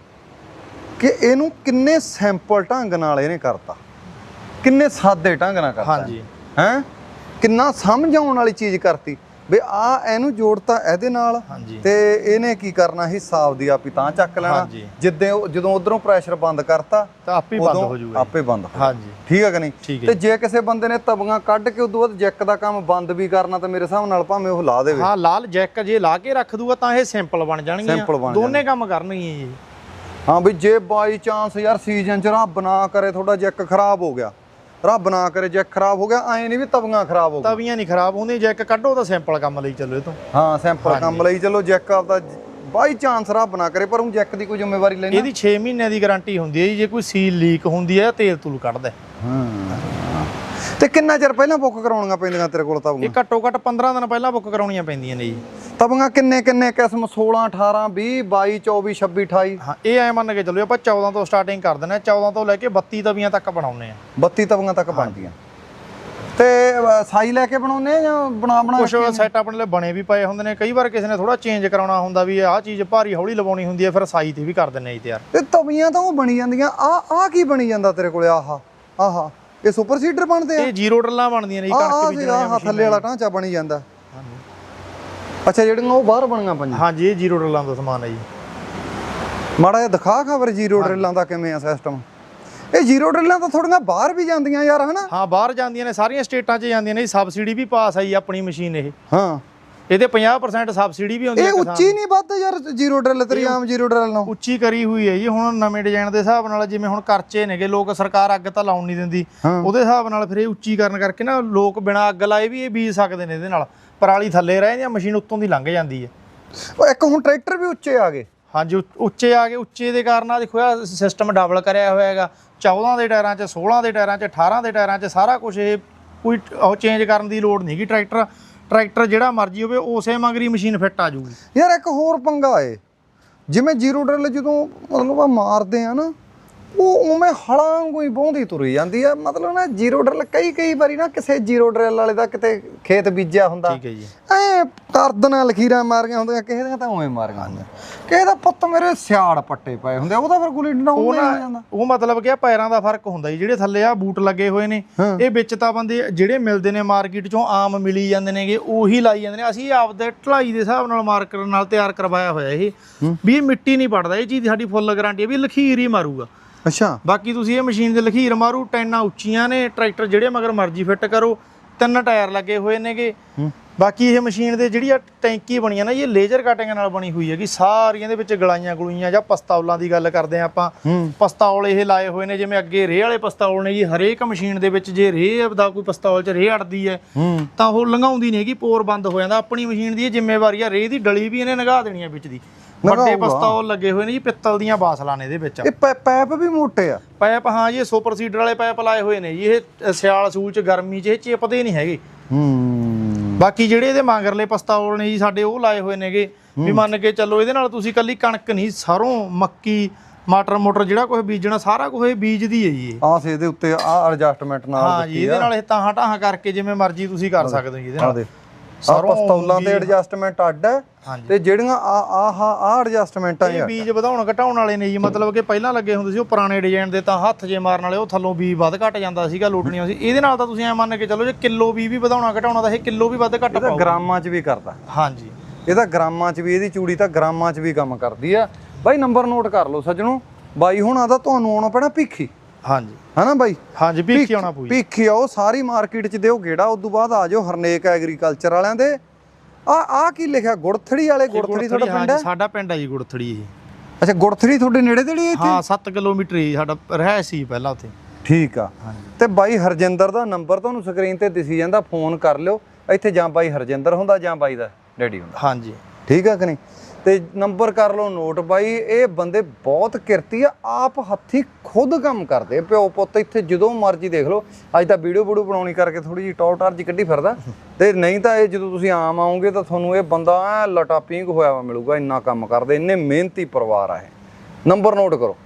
ਕਿ ਇਹਨੂੰ ਕਿੰਨੇ ਸਿੰਪਲ ਢੰਗ ਨਾਲ ਇਹਨੇ ਕਰਤਾ। ਕਿੰਨੇ ਸਾਦੇ ਢੰਗ ਨਾਲ ਕਰਤਾ। ਹਾਂਜੀ। ਹੈ? ਕਿੰਨਾ ਸਮਝ ਆਉਣ ਵਾਲੀ ਚੀਜ਼ ਕਰਤੀ। ਵੀ ਆ ਇਹਨੂੰ ਜੋੜਤਾ ਇਹਦੇ ਨਾਲ ਤੇ ਇਹਨੇ ਕੀ ਕਰਨਾ ਹਿੱਸਾ ਆਪਦੀ ਆਪ ਹੀ ਤਾਂ ਚੱਕ ਲੈਣਾ। ਜਿੱਦੇ ਜਦੋਂ ਉਧਰੋਂ ਪ੍ਰੈਸ਼ਰ ਬੰਦ ਕਰਤਾ ਤਾਂ ਆਪੇ ਬੰਦ ਹੋ ਜਾਊਗਾ ਆਪੇ ਬੰਦ ਹੋ ਹਾਂਜੀ। ਠੀਕ ਹੈ ਕਿ ਨਹੀਂ? ਤੇ ਜੇ। ਕਿਸੇ ਬੰਦੇ ਨੇ ਤਬੀਆਂ ਕੱਢ ਕੇ ਉਦੋਂ ਬਾਅਦ ਜੈਕ ਦਾ ਕੰਮ ਬੰਦ ਵੀ ਕਰਨਾ ਤਾਂ ਮੇਰੇ ਹਿਸਾਬ ਨਾਲ ਭਾਵੇਂ ਉਹ ਲਾ ਦੇਵੇ। ਹਾਂ ਲਾਲ ਜੈਕ ਜੇ ਲਾ ਕੇ ਰੱਖ ਦੂਗਾ ਤਾਂ ਇਹ ਸਿੰਪਲ ਬਣ ਜਾਣਗੀਆਂ। ਦੋਨੇ ਕੰਮ ਕਰਨਗੀਆਂ ਜੀ। ਹਾਂ ਵੀ ਜੇ ਬਾਈ ਚਾਂਸ ਯਾਰ ਸੀਜ਼ਨ ਚ ਰੱਬ ਨਾ ਕਰੇ ਤੁਹਾਡਾ ਜੈਕ ਖਰਾਬ ਹੋ ਗਿਆ। ਰੱਬ ਨਾ ਕਰੇ ਜੈਕ ਖਰਾਬ ਹੋ ਗਿਆ ਐ ਨਹੀਂ ਵੀ ਤਬੀਆਂ ਖਰਾਬ ਹੋ ਗਈਆਂ। ਤਵੀਆਂ ਨਹੀਂ ਖਰਾਬ ਹੁੰਦੀਆਂ ਜੈਕ ਕੱਢੋ ਤਾਂ ਸਿੰਪਲ ਕੰਮ ਲਈ ਚੱਲੋ ਇਹ ਤੋਂ। ਹਾਂ ਸਿੰਪਲ ਕੰਮ ਲਈ ਚਲੋ ਜੈਕ ਆਪਦਾ ਬਾਈ ਚਾਂਸ ਰੱਬ ਨਾ ਕਰੇ ਪਰ ਉਹ ਜੈਕ ਦੀ ਕੋਈ ਜ਼ਿੰਮੇਵਾਰੀ ਲੈਣਾ ਇਹਦੀ 6 ਮਹੀਨਿਆਂ ਦੀ ਗਾਰੰਟੀ ਹੁੰਦੀ ਹੈ ਜੀ ਜੇ ਕੋਈ ਸੀਲ ਲੀਕ ਹੁੰਦੀ ਹੈ ਤੇਲ ਤੂਲ ਕੱਢਦਾ। ਹਾਂ। ਤੇ ਕਿੰਨਾ ਚਿਰ ਪਹਿਲਾਂ ਬੁੱਕ ਕਰਾਉਣੀਆਂ ਪੈਂਦੀਆਂ ਤੇਰੇ ਕੋਲ ਇਹ ਤਬੀਆਂ ਘੱਟੋ ਘੱਟ 15 ਦਿਨ ਪਹਿਲਾਂ ਬੁੱਕ ਕਰਾਉਣੀਆਂ ਪੈਂਦੀਆਂ ਨੇ ਜੀ। ਤਬੀਆਂ ਕਿੰਨੇ ਕਿੰਨੇ ਕਿਸਮ? 16 18 20 22 24 26 28 ਹਾਂ ਇਹ ਐ ਮੰਨ ਕੇ ਚੱਲੋ ਆਪਾਂ 14 ਤੋਂ ਸਟਾਰਟਿੰਗ ਕਰ ਦਿੰਦੇ ਆ 14 ਤੋਂ ਲੈ ਕੇ 32 ਤਵੀਆਂ ਤੱਕ ਬਣਾਉਂਦੇ ਆ 32 ਤਬੀਆਂ ਤੱਕ ਬਣਦੀਆਂ। ਤੇ ਸਾਈ ਲੈ ਕੇ ਬਣਾਉਨੇ ਆ ਜਾਂ ਬਣਾ ਬਣਾ ਕੁਝ ਸੈਟ ਆਪਣੇ ਲਈ ਬਣੇ ਵੀ ਪਏ ਹੁੰਦੇ ਨੇ। ਕਈ ਵਾਰ ਕਿਸੇ ਨੇ ਥੋੜਾ ਚੇਂਜ ਕਰਾਉਣਾ ਹੁੰਦਾ ਵੀ ਆਹ ਚੀਜ਼ ਭਾਰੀ ਹੌਲੀ ਲਵਾਉਣੀ ਹੁੰਦੀ ਹੈ ਫਿਰ ਸਾਈ ਤੇ ਵੀ ਕਰ ਦਿੰਦੇ ਆ ਜੀ ਤਿਆਰ। ਤੇ ਤਵੀਆਂ ਤਾਂ ਉਹ ਬਣੀ ਜਾਂਦੀਆਂ। ਆ ਆ ਕੀ ਬਣੀ ਜਾਂਦਾ ਤੇਰੇ ਕੋਲੇ? ਆਹਾ ਆਹਾ। ਇਹ ਸੁਪਰ ਸੀਡਰ ਬਣਦੇ ਆ? ਇਹ ਜ਼ੀਰੋ ਡਰਲਾਂ ਬਣਦੀਆਂ ਨੇ ਜੀ ਕਣਕ ਆ ਬੀਜਣ ਆਹ ਥੱਲੇ ਵਾਲਾ ਢਾਂਚਾ ਬਣੀ ਜਾਂਦਾ। ਅੱਛਾ ਜਿਹੜੀਆਂ ਉਹ ਬਾਹਰ ਬਣੀਆਂ ਪੰਜ ਹਾਂਜੀ ਇਹ ਜ਼ੀਰੋ ਡਰਲਾਂ ਦਾ ਸਮਾਨ ਹੈ ਜੀ। ਮਾੜਾ ਜਿਹਾ ਦਿਖਾ ਖਬਰ ਜ਼ੀਰੋ ਡਰਿੱਲਾਂ ਦਾ ਕਿਵੇਂ ਆ ਸਿਸਟਮ ਇਹ ਜ਼ੀਰੋ ਡਰਿੱਲਾਂ ਤਾਂ ਥੋੜੀਆਂ ਬਾਹਰ ਵੀ ਜਾਂਦੀਆਂ ਯਾਰ ਹਨਾ? ਹਾਂ ਬਾਹਰ ਜਾਂਦੀਆਂ ਨੇ ਸਾਰੀਆਂ ਸਟੇਟਾਂ 'ਚ ਜਾਂਦੀਆਂ ਨੇ ਸਬਸਿਡੀ ਵੀ ਪਾਸ ਆਈ ਆਪਣੀ ਮਸ਼ੀਨ ਇਹ। ਹਾਂ। ਇਹਦੇ 50% ਸਬਸਿਡੀ ਵੀ ਹੁੰਦੀ ਹੈ ਇਹ ਕਿਸਾਨ ਉੱਚੀ ਨਹੀਂ ਵੱਧ ਯਾਰ ਜ਼ੀਰੋ ਡਰਿੱਲ ਤੇਰੀ ਆਮ ਜ਼ੀਰੋ ਡਰਿੱਲ ਨੂੰ ਉੱਚੀ ਕਰੀ ਹੋਈ ਹੈ ਜੀ ਹੁਣ ਨਵੇਂ ਡਿਜ਼ਾਈਨ ਦੇ ਹਿਸਾਬ ਨਾਲ ਜਿਵੇਂ ਹੁਣ ਕਰਚੇ ਨੇਗੇ ਲੋਕ ਸਰਕਾਰ ਅੱਗ ਤਾਂ ਲਾਉਣ ਨਹੀਂ ਦਿੰਦੀ। ਉਹਦੇ ਹਿਸਾਬ ਨਾਲ ਫਿਰ ਇਹ ਉੱਚੀ ਕਰਨ ਕਰਕੇ ਨਾ ਲੋਕ ਬਿਨਾਂ ਅੱਗ ਲਾਏ ਵੀ ਇਹ ਬੀਜ ਸਕਦੇ ਨੇ ਇਹਦੇ ਨਾਲ। ਪਰਾਲੀ ਥੱਲੇ ਰਹਿ ਜਾਂ ਮਸ਼ੀਨ ਉੱਤੋਂ ਦੀ ਲੰਘ ਜਾਂਦੀ ਹੈ। ਉਹ ਇੱਕ ਹੁਣ ਟਰੈਕਟਰ ਵੀ ਉੱਚੇ ਆ ਗਏ। ਹਾਂਜੀ ਉੱਚ- ਆ ਗਏ। ਉੱਚੇ ਦੇ ਕਾਰਨ ਆ ਦੇਖੋ ਇਹ ਸਿਸਟਮ ਡਬਲ ਕਰਿਆ ਹੋਇਆ ਹੈਗਾ। 14 ਦੇ ਟਾਇਰਾਂ 'ਚ 16 ਦੇ ਟਾਇਰਾਂ 'ਚ 18 ਦੇ ਟਾਇਰਾਂ 'ਚ ਸਾਰਾ ਕੁਝ ਇਹ ਕੋਈ ਚੇਂਜ ਕਰਨ ਦੀ ਲੋੜ ਨਹੀਂਗੀ ਟਰੈਕਟਰ। ਟਰੈਕਟਰ ਜਿਹੜਾ ਮਰਜ਼ੀ ਹੋਵੇ, ਉਸੇ ਮੰਗਰੀ ਮਸ਼ੀਨ ਫਿੱਟ ਆ ਜੂਗੀ ਯਾਰ ਇੱਕ ਹੋਰ ਪੰਗਾ ਏ। ਜਿਵੇਂ ਜ਼ੀਰੋ ਡਰਿੱਲ ਜਦੋਂ ਮਤਲਬ ਆ ਮਾਰਦੇ ਆ ਨਾ ਉਹ ਉਵੇਂ ਹਲਾਂ ਹੀ ਬੋਂਦੀ ਤੁਰੀ ਜਾਂਦੀ ਆ। ਮਤਲਬ ਨਾ ਜ਼ੀਰੋ ਡਰਿੱਲ ਕਈ ਕਈ ਵਾਰੀ ਨਾ ਕਿਸੇ ਜ਼ੀਰੋ ਡਰਿੱਲ ਵਾਲੇ ਦਾ ਕਿਤੇ ਖੇਤ ਬੀਜਿਆ ਹੁੰਦਾ। ਠੀਕ ਹੈ ਜੀ। ਐ ਕਰਦਨਾਂ ਲਖੀਰਾਂ ਮਾਰੀਆਂ ਹੁੰਦੀਆਂ ਕਿਸੇ ਦੀਆਂ ਤਾਂ ਉਵੇਂ ਮਾਰੀਆਂ ਹੁੰਦੀਆਂ। ਕਿਸੇ ਦਾ ਪੁੱਤ ਮੇਰੇ ਸਿਆੜ ਪੱਟੇ ਪਏ ਹੁੰਦੇ ਉਹਦਾ ਫਿਰ ਗੁਲੀ ਡੰਡਾ ਉਹ ਉਵੇਂ ਹੋ ਨਾ ਜਾਂਦਾ। ਉਹ ਮਤਲਬ ਕਿ ਆ ਪੈਰਾਂ ਦਾ ਫ਼ਰਕ ਹੁੰਦਾ ਜੀ ਜਿਹੜੇ ਥੱਲੇ ਆ ਬੂਟ ਲੱਗੇ ਹੋਏ ਨੇ ਹਾਂ। ਇਹ ਵਿੱਚ ਤਾਂ ਬੰਦੇ ਜਿਹੜੇ ਮਿਲਦੇ ਨੇ ਮਾਰਕੀਟ ਚੋਂ ਆਮ ਮਿਲੀ ਜਾਂਦੇ ਨੇਗੇ ਉਹੀ ਲਾਈ ਜਾਂਦੇ ਨੇ। ਅਸੀਂ ਆਪਦੇ ਢਲਾਈ ਦੇ ਹਿਸਾਬ ਨਾਲ ਮਾਰਕਰ ਨਾਲ ਤਿਆਰ ਕਰਵਾਇਆ ਹੋਇਆ ਇਹ। ਵੀ ਇਹ ਮਿੱਟੀ ਨਹੀਂ ਪੜਦਾ ਇਹ ਚੀਜ਼ ਦੀ ਸਾਡੀ ਫੁੱਲ ਗਾਰੰਟੀ ਹੈ ਵੀ ਇਹ ਲਖੀਰ ਹੀ ਮਾਰੂਗਾ। ਅੱਛਾ। ਬਾਕੀ ਤੁਸੀਂ ਇਹ ਮਸ਼ੀਨ ਦੇ ਲਖੀਰ ਮਾਰੂ ਟੈਨਾਂ ਉੱਚੀਆਂ ਨੇ ਟਰੈਕਟਰ ਜਿਹੜੇ ਮਗਰ ਮਰਜ਼ੀ ਫਿੱਟ ਕਰੋ ਤਿੰਨ ਟਾਇਰ ਲੱਗੇ ਹੋਏ ਨੇਗੇ। ਬਾਕੀ ਇਹ ਮਸ਼ੀਨ ਦੇ ਜਿਹੜੀ ਆ ਟੈਂਕੀ ਬਣੀ ਆ ਨਾ ਇਹ ਲੇਜ਼ਰ ਕਟਿੰਗ ਨਾਲ ਬਣੀ ਹੋਈ ਹੈਗੀ। ਸਾਰੀਆਂ ਦੇ ਵਿੱਚ ਗਲਾਈਆਂ ਗਲੂਈਆਂ ਜਾਂ ਪਸਤੌਲਾਂ ਦੀ ਗੱਲ ਕਰਦੇ ਆ ਆਪਾਂ। ਪਸਤੌਲ ਇਹ ਲਾਏ ਹੋਏ ਨੇ ਜਿਵੇਂ ਅੱਗੇ ਰੇਹ ਵਾਲੇ ਪਸਤੌਲ ਨੇ ਜੀ। ਹਰੇਕ ਮਸ਼ੀਨ ਦੇ ਵਿੱਚ ਜੇ ਰੇਹ ਦਾ ਕੋਈ ਪਸਤੌਲ 'ਚ ਰੇਹ ਅੜਦੀ ਹੈ ਤਾਂ ਉਹ ਲੰਘਾਉਂਦੀ ਨਹੀਂ ਹੈਗੀ ਪੋਰ ਬੰਦ ਹੋ ਜਾਂਦਾ। ਆਪਣੀ ਮਸ਼ੀਨ ਦੀ ਇਹ ਜ਼ਿੰਮੇਵਾਰੀ ਆ ਰੇਹ ਦੀ ਡਲੀ ਵੀ ਇਹਨੇ ਲੰਘਾ ਦੇਣੀ ਆ ਵਿੱਚ ਦੀ। ਵੱਡੇ। ਪਸਤੌਲ ਲੱਗੇ ਹੋਏ ਨੇ ਜੀ ਪਿੱਤਲ ਦੀਆਂ ਬਾਸਲਾਂ ਨੇ ਇਹਦੇ ਵਿੱਚ। ਇਹ ਪੈਪ ਵੀ ਮੋਟੇ ਆ। ਪਾਈਪ ਹਾਂ ਜੀ ਇਹ ਸੁਪਰ ਸੀਡਰ ਵਾਲੇ ਪਾਈਪ ਲਾਏ ਹੋਏ ਨੇ ਜੀ। ਇਹ ਸਿਆਲ ਸੂਲ ਚ ਗਰਮੀ ਚ ਇਹ ਚਿਪਦੇ ਨਹੀਂ ਹੈਗੇ। ਹੂੰ। ਬਾਕੀ ਜਿਹੜੇ ਇਹਦੇ ਮੰਗਰਲੇ ਪਸਤੌਲ ਨੇ ਜੀ ਸਾਡੇ ਉਹ ਲਾਏ ਹੋਏ ਨੇਗੇ। ਵੀ ਮੰਨ ਕੇ ਚੱਲੋ ਇਹਦੇ ਨਾਲ ਤੁਸੀਂ ਕੱਲੀ ਕਣਕ ਨਹੀਂ ਸਰੋਂ ਮੱਕੀ ਮਟਰ ਮੋਟਰ ਜਿਹੜਾ ਕੁਝ ਬੀਜਣਾ ਸਾਰਾ ਕੁਝ ਇਹ ਬੀਜਦੀ ਹੈ ਜੀ ਇਹ। ਆਹ ਸੇ ਇਹਦੇ ਉੱਤੇ ਆ ਐਡਜਸਟਮੈਂਟ ਨਾਲ ਹਾਂ ਜੀ ਇਹਦੇ ਨਾਲ ਇਹ ਤਾਹਾਂ ਟਾਹਾਂ ਕਰਕੇ ਜਿਵੇਂ ਮਰਜ਼ੀ ਤੁਸੀਂ ਕਰ ਸਕਦੇ ਹੋ ਜੀ ਇਹਦੇ ਨਾਲ। ਆ ਪਸਤੌਲਾਂ ਤੇ ਐਡਜਸਟਮੈਂਟ ਅੱਡ ਹੈ ਹਾਂਜੀ। ਤੇ ਜਿਹੜੀਆਂ ਆ ਆਹ ਆ ਐਡਜਸਟਮੈਂਟਾਂ ਇਹ ਬੀਜ ਵਧਾਉਣ ਘਟਾਉਣ ਵਾਲੇ ਨੇ ਜੀ ਮਤਲਬ ਕਿ ਪਹਿਲਾਂ ਲੱਗੇ ਹੁੰਦੇ ਸੀ ਉਹ ਪੁਰਾਣੇ ਡਿਜ਼ਾਈਨ ਦੇ ਤਾਂ ਹੱਥ ਜੇ ਮਾਰਨ ਵਾਲੇ ਉਹ ਥੱਲੋਂ ਬੀ ਵੱਧ ਘਟ ਜਾਂਦਾ ਸੀਗਾ ਲੋਟਣੀਆਂ ਸੀ। ਇਹਦੇ ਨਾਲ ਤਾਂ ਤੁਸੀਂ ਐ ਮੰਨ ਕੇ ਚੱਲੋ ਜੇ ਕਿਲੋ ਬੀ ਵੀ ਵਧਾਉਣਾ ਘਟਾਉਣਾ ਤਾਂ ਇਹ ਕਿਲੋ ਵੀ ਵੱਧ ਘਟ ਇਹਦਾ ਪਾਊ ਗ੍ਰਾਮਾਂ 'ਚ ਵੀ ਕਰਦਾ। ਹਾਂਜੀ। ਇਹਦਾ ਗ੍ਰਾਮਾਂ 'ਚ ਵੀ ਇਹਦੀ ਚੂੜੀ ਤਾਂ ਗ੍ਰਾਮਾਂ 'ਚ ਵੀ ਕੰਮ ਕਰਦੀ ਆ। ਬਾਈ ਨੰਬਰ ਨੋਟ ਕਰ ਲਓ ਸੱਜਣੋ। ਬਾਈ ਹੁਣਾਂ ਦਾ ਤੁਹਾਨੂੰ ਆਉਣਾ ਪੈਣਾ ਭੀਖੀ। ਹਾਂਜੀ। ਹਨਾ ਬਾਈ? ਹਾਂਜੀ ਭੀਖੀ ਆਉਣਾ ਪਊ। ਭੀਖੀ ਆਓ ਸਾਰੀ ਮਾਰਕੀਟ 'ਚ ਦਿਓ ਗੇੜਾ ਉਸ ਤੋਂ ਬਾਅਦ ਆ ਜਾਓ ਹਰਨੇਕ ਐਗਰੀਕਲਚਰ ਵਾਲਿਆਂ ਦੇ। ਆ ਆ ਕੀ ਲਿਖਿਆ? ਗੁੜਥੜੀ ਵਾਲੇ ਗੁੜਥੜੀ ਤੁਹਾਡਾ ਪਿੰਡ ਹੈ? ਸਾਡਾ ਪਿੰਡ ਹੈ ਜੀ ਗੁੜਥੜੀ ਇਹ। ਅੱਛਾ ਗੁੜਥੜੀ ਤੁਹਾਡੇ ਨੇੜੇ ਤੇੜੀ ਹੈ ਇੱਥੇ? ਹਾਂ 7 ਕਿਲੋਮੀਟਰ ਹੀ ਸਾਡਾ ਰਹਿ ਸੀ ਪਹਿਲਾਂ ਉੱਥੇ। ਠੀਕ ਆ। ਤੇ ਬਾਈ ਹਰਜਿੰਦਰ ਦਾ ਨੰਬਰ ਤੁਹਾਨੂੰ ਸਕਰੀਨ ਤੇ ਦਿਸੀ ਜਾਂਦਾ ਫੋਨ ਕਰ ਲਿਓ। ਇੱਥੇ ਜਾਂ ਬਾਈ ਹਰਜਿੰਦਰ ਹੁੰਦਾ ਜਾਂ ਬਾਈ ਦਾ ਡੈਡੀ ਹੁੰਦਾ। ਹਾਂਜੀ। ਠੀਕ ਆ ਕਿ ਨਹੀਂ? ਤੇ ਨੰਬਰ ਕਰ ਲਓ ਨੋਟ ਬਾਈ, ਇਹ ਬੰਦੇ ਬਹੁਤ ਕਿਰਤੀ ਆ, ਆਪ ਹੱਥੀ ਖੁਦ ਕੰਮ ਕਰਦੇ ਪਿਓ ਪੁੱਤ ਇੱਥੇ ਜਦੋਂ ਮਰਜ਼ੀ ਦੇਖ ਲਓ, ਅੱਜ ਤਾਂ ਵੀਡੀਓ ਵੀਡੀਓ ਬਣਾਉਣੀ ਕਰਕੇ ਥੋੜੀ ਜਿਹੀ ਟੌਰ ਟਾਰ ਜੀ ਕੱਢੀ ਫਿਰਦਾ। ਤੇ ਨਹੀਂ ਤਾਂ ਇਹ ਜਦੋਂ ਤੁਸੀਂ ਆਮ ਆਉਂਗੇ ਤਾਂ ਤੁਹਾਨੂੰ ਇਹ ਬੰਦਾ ਲਟਾ ਪੀਂਗ ਹੋਇਆ ਵਾ ਮਿਲੂਗਾ, ਇੰਨਾ ਕੰਮ ਕਰਦੇ, ਇੰਨੇ ਮਿਹਨਤੀ ਪਰਿਵਾਰ ਆ ਇਹ। ਨੰਬਰ ਨੋਟ ਕਰੋ।